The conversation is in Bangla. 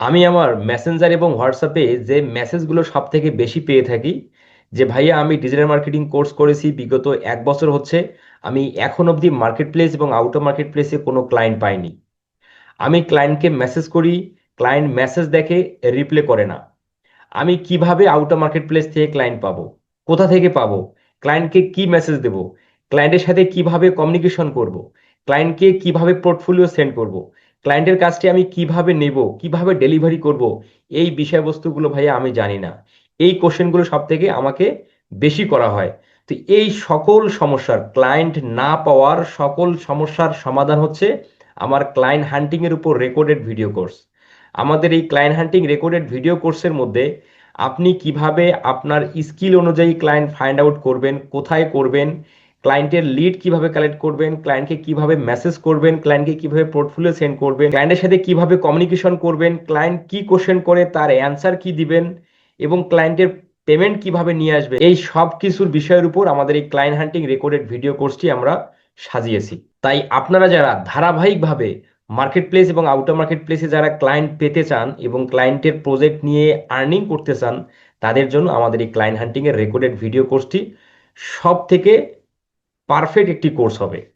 আমি আমার মেসেঞ্জার এবং হোয়াটসঅ্যাপে যে মেসেজগুলো সব থেকে বেশি পেয়ে থাকি, যে ভাইয়া আমি ডিজিটাল মার্কেটিং কোর্স করেছি, বিগত এক বছর হচ্ছে, আমি এখন অবধি মার্কেট প্লেস এবং আউটার মার্কেট প্লেসে কোনো ক্লায়েন্ট পাইনি। আমি ক্লায়েন্টকে মেসেজ করি ক্লায়েন্ট মেসেজ দেখে রিপ্লে করে না। আমি কীভাবে আউটার মার্কেট প্লেস থেকে ক্লায়েন্ট পাবো? কোথা থেকে পাবো? ক্লায়েন্টকে কি মেসেজ দেবো? ক্লায়েন্টের সাথে কীভাবে কমিউনিকেশন করব? ক্লায়েন্টকে কীভাবে পোর্টফোলিও সেন্ড করব? ক্লায়েন্টের কাজটি আমি কীভাবে নেব, কীভাবে ডেলিভারি করব, এই বিষয়বস্তুগুলো ভাইয়া আমি জানি না। এই কোশ্চেনগুলো সব থেকে আমাকে বেশি করা হয়। তো এই সকল সমস্যার ক্লায়েন্ট না পাওয়ার সকল সমস্যার সমাধান হচ্ছে আমার ক্লায়েন্ট হান্টিং এর উপর রেকর্ডেড ভিডিও কোর্স আমাদের এই ক্লায়েন্ট হান্টিং রেকর্ডেড ভিডিও কোর্সের মধ্যে আপনি কীভাবে আপনার স্কিল অনুযায়ী ক্লায়েন্ট ফাইন্ড আউট করবেন, কোথায় করবেন ক্লায়েন্টের লিড কীভাবে কালেক্ট করবেন ক্লায়েন্টকে কীভাবে মেসেজ করবেন ক্লায়েন্টকে কীভাবে পোর্টফোলিও সেন্ড করবেন ক্লায়েন্টের সাথে কীভাবে কমিউনিকেশন করবেন ক্লায়েন্ট কি কোশ্চেন করে, তার অ্যান্সার কি দিবেন এবং ক্লায়েন্টের পেমেন্ট কীভাবে নিয়ে আসবে, এই সব কিছুর বিষয়ের উপর আমাদের এই ক্লায়েন্ট হান্টিং রেকর্ডেড ভিডিও কোর্সটি আমরা সাজিয়েছি। তাই আপনারা যারা ধারাবাহিকভাবে মার্কেট প্লেস এবং আউটার মার্কেট প্লেসে যারা ক্লায়েন্ট পেতে চান এবং ক্লায়েন্টের প্রজেক্ট নিয়ে আর্নিং করতে চান, তাদের জন্য আমাদের এই ক্লায়েন্ট হান্টিং এর রেকর্ডেড ভিডিও কোর্সটি সব থেকে পারফেক্ট একটি কোর্স হবে।